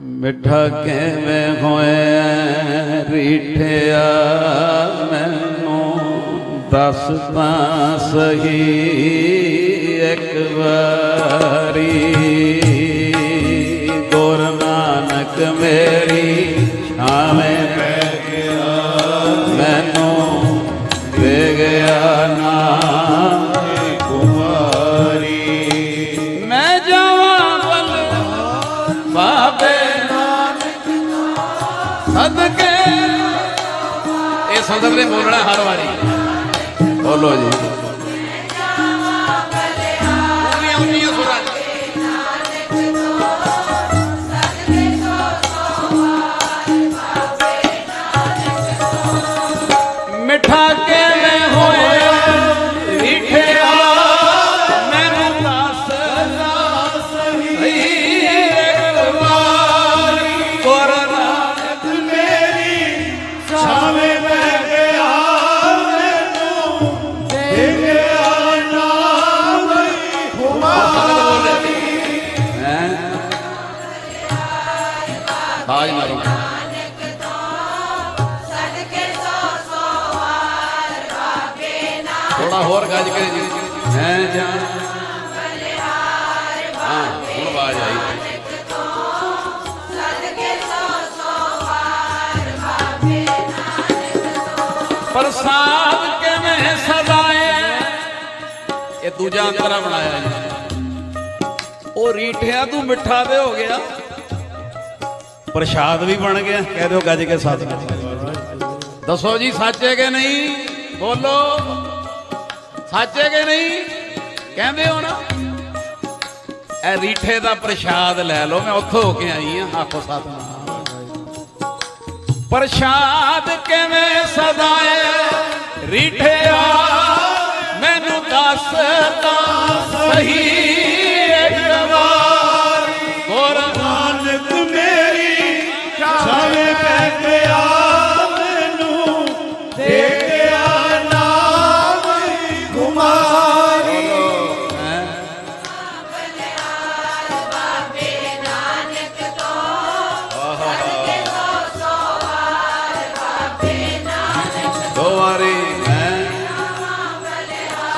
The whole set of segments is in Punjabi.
ਮਿੱਠਾ ਕਿਵੇਂ ਹੋਇਆ ਰੀਠਿਆ ਮੈਨੂੰ ਦੱਸ ਤਾਂ ਸਹੀ ਇੱਕ ਵਾਰੀ। ਗੁਰ ਨਾਨਕ ਮੇਰੀ ਸਦਕੇ। ਇਹ ਸੰਦਰ ਨੇ ਬੋਲਣਾ ਹਰ ਵਾਰੀ। ਬੋਲੋ ਜੀ। ਪ੍ਰਸਾਦ ਕਿਵੇਂ ਸਦਾਏ ਇਹ ਦੂਜਾ ਅੰਤਰਾ ਬਣਾਇਆ ਜੀ। ਉਹ ਰੀਠਿਆ ਤੂੰ ਮਿੱਠਾ ਤੇ ਹੋ ਗਿਆ। ਪ੍ਰਸ਼ਾਦ ਵੀ ਬਣ ਗਿਆ। ਕਹਿ ਦਿਓ ਗੱਜ ਕੇ ਸੱਚ ਦੱਸੋ ਜੀ, ਸੱਚ ਹੈ ਕਿ ਨਹੀਂ? ਬੋਲੋ। ਸੱਚ ਹੈ ਕਿ ਨਹੀਂ? ਕਹਿੰਦੇ ਹੋ ਨਾ। ਇਹ ਰੀਠੇ ਦਾ ਪ੍ਰਸ਼ਾਦ ਲੈ ਲਓ। ਮੈਂ ਉੱਥੋਂ ਹੋ ਕੇ ਆਈ ਆ ਆਖੋ ਸਤਨਾਮ। ਪ੍ਰਸ਼ਾਦ ਕਿਵੇਂ ਸਦਾਏ ਰੀਠਿਆ ਮੈਨੂੰ ਦੱਸ ਸਹੀ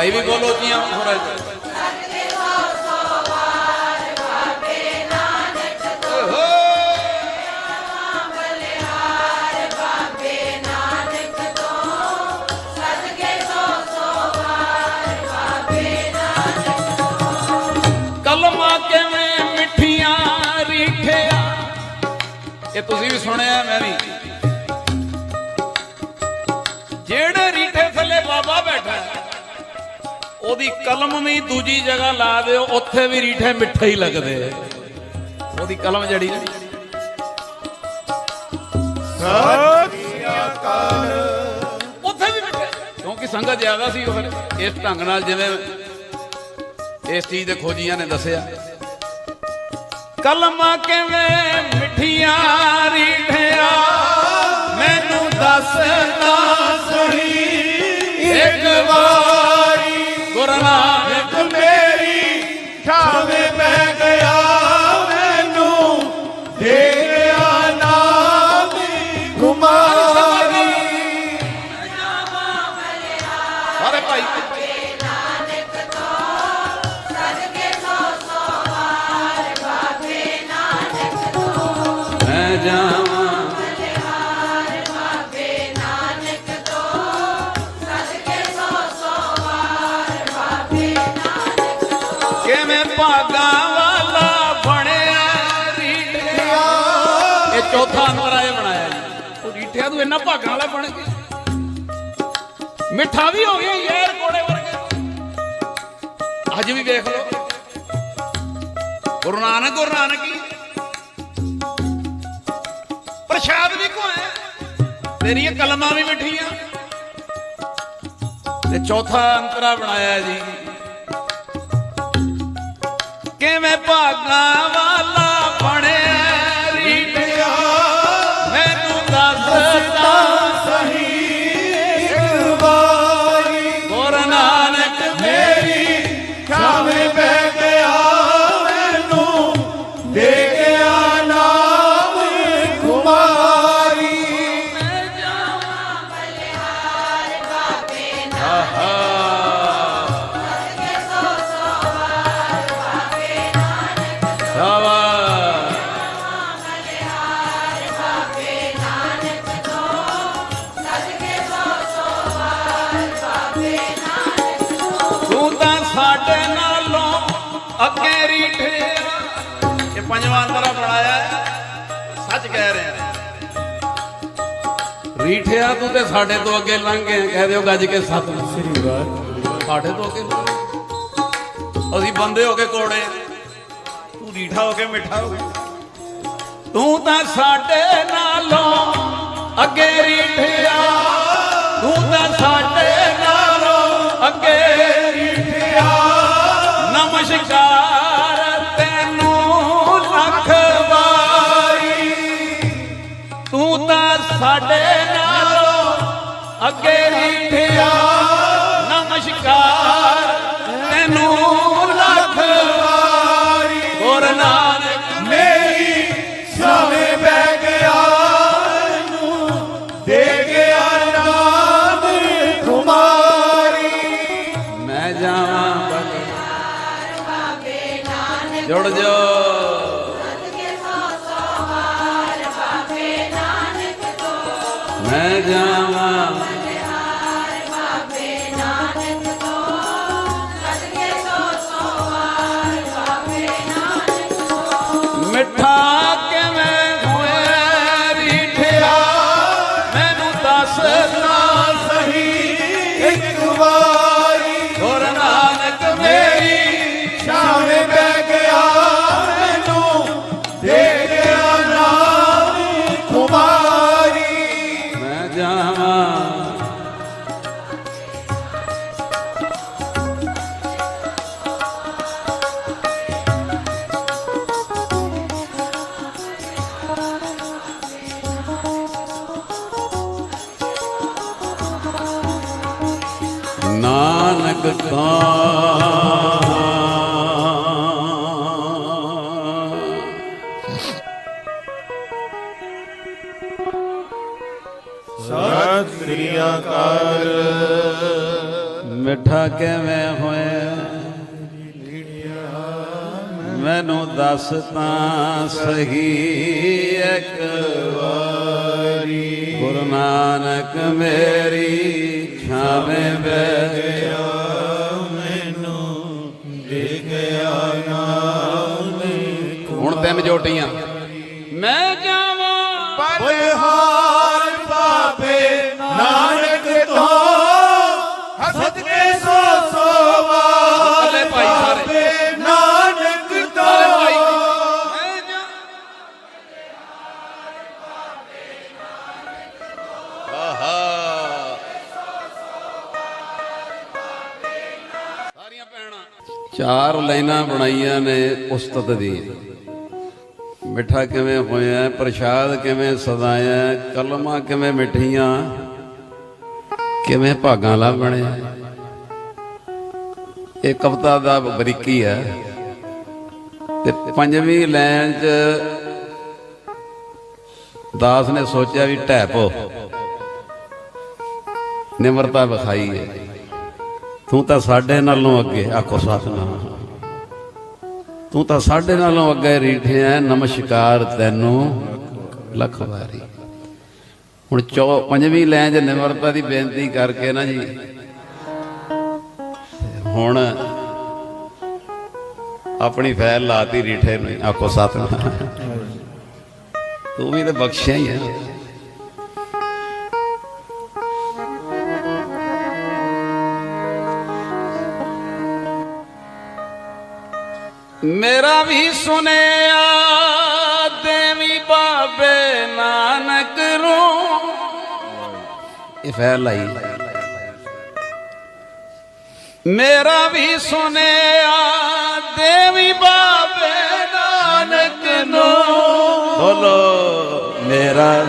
ਭਾਈ ਵੀ ਬੋਲੋ ਜੀਆਂ। ਥੋੜਾ ਕਲਮਾ ਕਿਵੇਂ ਮਿੱਠੀਆਂ ਰੀਠਿਆ। ਇਹ ਤੁਸੀਂ ਵੀ ਸੁਣਿਆ, ਮੈਂ ਵੀ। ਜਿਹੜੇ ਰੀਠੇ ਥੱਲੇ ਬਾਬਾ ਉਹਦੀ ਕਲਮ ਵੀ ਦੂਜੀ ਜਗ੍ਹਾ ਲਾ ਦਿਓ, ਉੱਥੇ ਵੀ ਰੀਠੇ ਮਿੱਠੇ ਹੀ ਲੱਗਦੇ ਉਹਦੀ ਕਲਮ ਜਿਹੜੀ ਨਾ। ਉੱਥੇ ਵੀ ਮਿੱਠੇ। ਕਿਉਂਕਿ ਸੰਗਤ ਜ਼ਿਆਦਾ ਸੀ, ਉਹ ਇਸ ਢੰਗ ਨਾਲ ਜਿਵੇਂ ਇਸ ਚੀਜ਼ ਦੇ ਖੋਜੀਆਂ ਨੇ ਦੱਸਿਆ। ਕਲਮਾਂ ਕਿਵੇਂ ਮਿੱਠੀਆਂ ਰੀਠਿਆ ਮੈਨੂੰ ਦੱਸਦਾ ਸਹੀ। ਇੱਕ ਵਾਰੀ ਗੁਰੂ ਮੇਰੀ ਛਾਵੇਂ ਬਹਿ ਗਿਆ ਮੈਨੂੰ। ਦੇ ਗਿਆ ਨਾਮ ਕੁਮਾਰੀ ਸਾਰੇ ਭਾਈ। ਮੈਂ ਤੂੰ ਇੰਨਾ ਭਾਗਾਂ ਵਾਲਾ ਬਣ ਗਿਆ ਮਿੱਠਾ ਵੀ ਹੋ ਗਿਆ ਯਾਰ ਕੋੜੇ ਵਰਗੇ। ਅੱਜ ਵੀ ਵੇਖ ਲਓ। ਗੁਰੂ ਨਾਨਕ ਗੁਰੂ ਨਾਨਕ ਹੀ ਪ੍ਰਸ਼ਾਦ ਵੀ ਕੋ ਤੇਰੀਆਂ ਕਲਮਾਂ ਵੀ ਮਿੱਠੀਆਂ। ਤੇ ਚੌਥਾ ਅੰਤਰਾ ਬਣਾਇਆ ਜੀ। ਕਿਵੇਂ ਭਾਗਾਂ ਵਾਲਾ ਬਣਿਆ। ਰੀਠਿਆ ਤੂੰ ਤੇ ਸਾਡੇ ਤੋਂ ਅੱਗੇ ਲੰਘ ਗਿਆ, ਕਹਿ ਦਿਓ ਗੱਜ ਕੇ ਸਤਿ ਸ੍ਰੀ ਵਾਹਿਗੁਰੂ ਸਾਡੇ ਤੋਂ ਅੱਗੇ ਅਸੀਂ ਬੰਦੇ ਹੋ ਕੇ ਕੋੜੇ ਤੂੰ ਰੀਠਾ ਹੋ ਕੇ ਮਿੱਠਾ ਹੋ ਗਿਆ। ਤੂੰ ਤਾਂ ਸਾਡੇ ਨਾਲੋਂ ਅੱਗੇ ਰੀਠਿਆ। ਤੂੰ ਤਾਂ ਸਾਡੇ ਨਾਲੋਂ ਅੱਗੇ ਰੀਠਿਆ। ਨਮਸਕਾਰ ਸਾਡੇ ਨਾਲੋਂ ਅੱਗੇ ਮਿੱਠਾ ਹੋਇਆ ਮੈਨੂੰ ਦੱਸ ਤਾਂ ਸਹੀ ਇੱਕ ਵਾਰੀ। ਗੁਰੂ ਨਾਨਕ ਮੇਰੀ ਛਾਵੇਂ ਬਹਿ ਗਿਆ। ਮੈਨੂੰ ਹੁਣ ਤਿੰਨ ਜੋਟੀਆਂ। ਮੈਂ ਚਾਰ ਲਾਈਨਾਂ ਬਣਾਈਆਂ ਨੇ ਉਸਤਤ ਦੀ। ਮਿੱਠਾ ਕਿਵੇਂ ਹੋਇਆ, ਪ੍ਰਸ਼ਾਦ ਕਿਵੇਂ ਸਦਾਇਆ ਕਲਮਾਂ ਕਿਵੇਂ ਮਿੱਠੀਆਂ, ਕਿਵੇਂ ਭਾਗਾਂ ਲਾ ਬਣਿਆ। ਇਹ ਕਵਿਤਾ ਦਾ ਬਰੀਕੀ ਹੈ। ਤੇ ਪੰਜਵੀਂ ਲਾਈਨ 'ਚ ਦਾਸ ਨੇ ਸੋਚਿਆ ਵੀ ਢਹਿ ਪੋ। ਨਿਮਰਤਾ ਵਿਖਾਈ ਹੈ। ਤੂੰ ਤਾਂ ਸਾਡੇ ਨਾਲੋਂ ਅੱਗੇ, ਆਖੋ ਸਤਨਾਮ। ਤੂੰ ਤਾਂ ਸਾਡੇ ਨਾਲੋਂ ਅੱਗੇ ਰੀਠਿਆ ਨਮਸਕਾਰ ਤੈਨੂੰ ਲੱਖ ਵਾਰੀ। ਹੁਣ ਚੌ, ਪੰਜਵੀਂ ਲਾਈਨ 'ਚ ਨਿਮਰਤਾ ਦੀ ਬੇਨਤੀ ਕਰਕੇ ਨਾ ਜੀ। ਹੁਣ ਆਪਣੀ ਫੈਲ ਲਾਤੀ ਰੀਠੇ ਨੂੰ, ਆਖੋ ਸਤਨਾਮ। ਤੂੰ ਵੀ ਤੇ ਬਖਸ਼ਿਆ ਹੀ ਹੈ ਮੇਰਾ ਵੀ ਸੁਨਿਆ ਦੇਵੀ ਬਾਬੇ ਨਾਨਕ ਨੂੰ। ਇਹ ਫੈਲ ਲਾਈ ਮੇਰਾ ਵੀ ਸੁਨਿਆ ਦੇਵੀ ਬਾਬੇ ਨਾਨਕ ਨੂੰ। ਬੋਲੋ, ਮੇਰਾ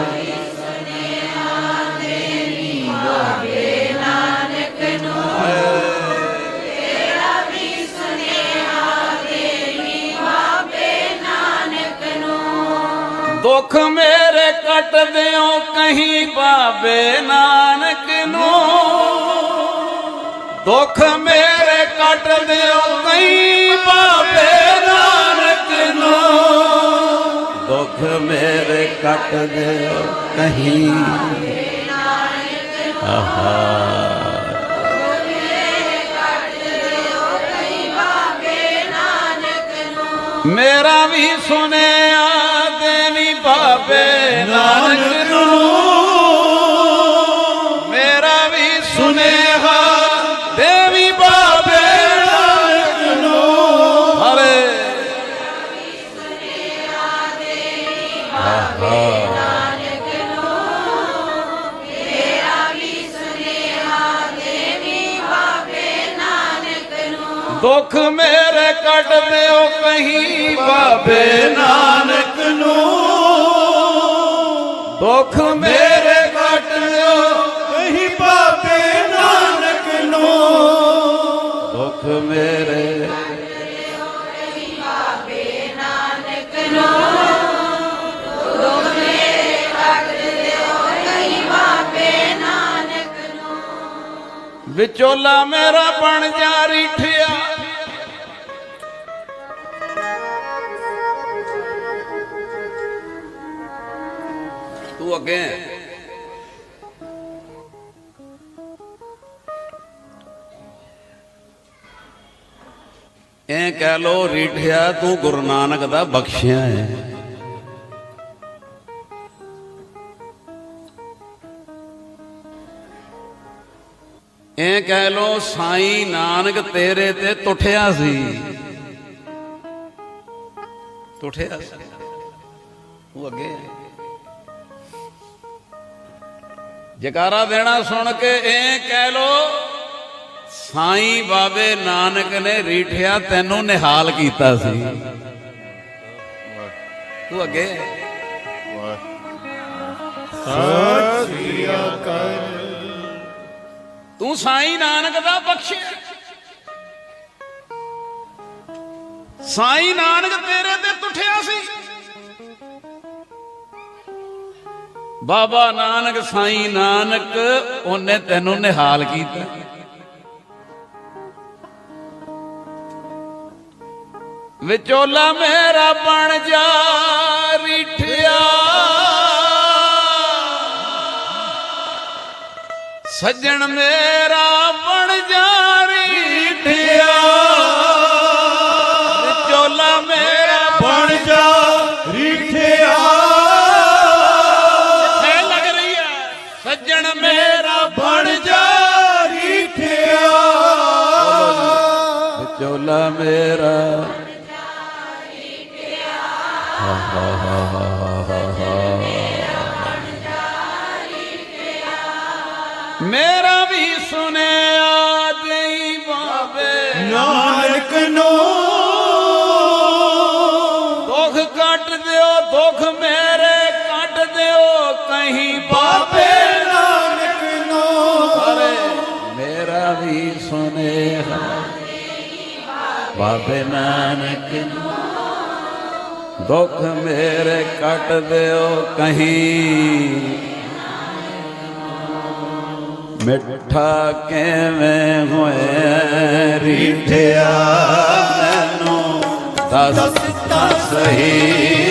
ਦੁੱਖ ਮੇਰੇ ਕੱਟ ਦਿਓ ਕਹੀਂ ਬਾਬੇ ਨਾਨਕ ਨੂੰ। ਦੁੱਖ ਮੇਰੇ ਕੱਟ ਦਿਓ ਕਹੀਂ ਬਾਬੇ ਨਾਨਕ ਨੂੰ। ਦੁੱਖ ਮੇਰੇ ਕੱਟ ਦਿਓ ਕਹੀਂ। ਮੇਰਾ ਵੀ ਸੁਨਿਆ ਬਾਬੇ ਨਾਨਕ ਨੂੰ। ਮੇਰਾ ਵੀ ਸੁਨੇਹਾ ਦੇਵੀ ਬਾਬੇ ਨਾਨਕ ਨੂੰ। ਹਰੇ ਦੁੱਖ ਮੇਰੇ ਕੱਟ ਦਿਓ ਕਹੀਂ ਬਾਬੇ ਨਾਨਕ ਨੂੰ। ਦੁੱਖ ਮੇਰੇ ਕੱਟ ਦਿਓ ਕਹੀਂ ਬਾਬੇ ਨਾਨਕ ਨੂੰ। ਦੁੱਖ ਮੇਰੇ ਵਿਚੋਲਾ ਮੇਰਾ ਬਣ ਜਾ ਰਿਠਿਆ ਤੂੰ ਅੱਗੇ ਹੈ। ਐ ਕਹਿ ਲੋ, ਰੀਠਿਆ, ਤੂੰ ਗੁਰੂ ਨਾਨਕ ਦਾ ਬਖਸ਼ਿਆ ਹੈ ਐ ਕਹਿ ਲੋ, ਸਾਈਂ ਨਾਨਕ ਤੇਰੇ ਤੇ ਟੁੱਟਿਆ ਸੀ ਟੁੱਟਿਆ ਸੀ ਉਹ ਅੱਗੇ ਹੈ। ਜਕਾਰਾ ਦੇਣਾ ਸੁਣ ਕੇ ਐ ਕਹਿ ਲੋ, ਸਾਈਂ ਬਾਬੇ ਨਾਨਕ ਨੇ ਰੀਠਿਆ ਤੈਨੂੰ ਨਿਹਾਲ ਕੀਤਾ ਸੀ। ਤੂੰ ਅੱਗੇ। ਸਤਿ ਸ੍ਰੀ ਅਕਾਲ ਤੂੰ ਸਾਈਂ ਨਾਨਕ ਦਾ ਬਖਸ਼ਿਆ। ਸਾਈਂ ਨਾਨਕ ਤੇਰੇ ਤੇ ਟੁੱਟਿਆ ਸੀ। ਬਾਬਾ ਨਾਨਕ ਸਾਈ ਨਾਨਕ, ਉਹਨੇ ਤੈਨੂੰ ਨਿਹਾਲ ਕੀਤਾ। ਵਿਚੋਲਾ ਮੇਰਾ ਬਣ ਜਾ, ਰਿਠਿਆ। ਸੱਜਣ ਮੇਰਾ ਨਾਨਕ ਨੂੰ। ਦੁੱਖ ਕੱਟ ਦਿਓ ਦੁੱਖ ਮੇਰੇ ਕੱਟ ਦਿਓ ਕਹੀਂ ਬਾਬੇ ਨਾਨਕ ਨੂੰ। ਹਰੇ ਮੇਰਾ ਵੀ ਸੁਨੇਹਾ ਬਾਬੇ ਨਾਨਕ ਨੂੰ। ਦੁੱਖ ਮੇਰੇ ਕੱਟ ਦਿਓ ਕਹੀਂ ਮਿੱਠਾ ਕਿਵੇਂ ਹੋਏ ਰੀਠਿਆ ਮੈਨੂੰ? ਦੱਸ ਤਾਂ ਸਹੀ।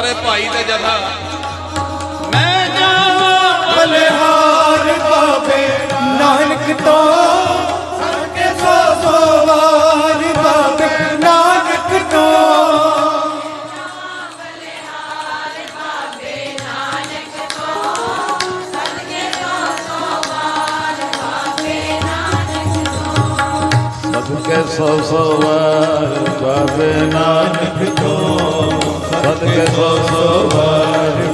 ਸਾਰੇ ਭਾਈ ਤੇ ਜਥਾ। ਮੈਂ ਜਾਵਾਂ ਬਲਿਹਾਰ ਬਾਬੇ ਨਾਨਕ ਤੋਂ। ਸਦਕੇ ਸੋ ਸੋ ਵਾਰ ਬਾਬੇ ਨਾਨਕ ਤੋਂ। ਸਦਕੇ ਸੋ ਸੋ ਵਾਰ ਬਾਬੇ ਨਾਨਕ ਤੋਂ। ਸਦਕੇ ਸੋ ਸੋ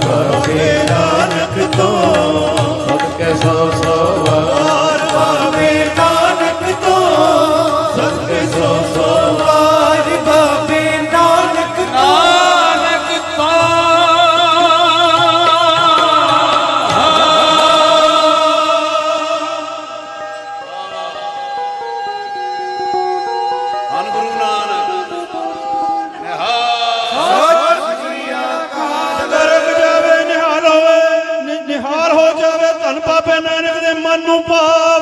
ਨਿਹਾਲ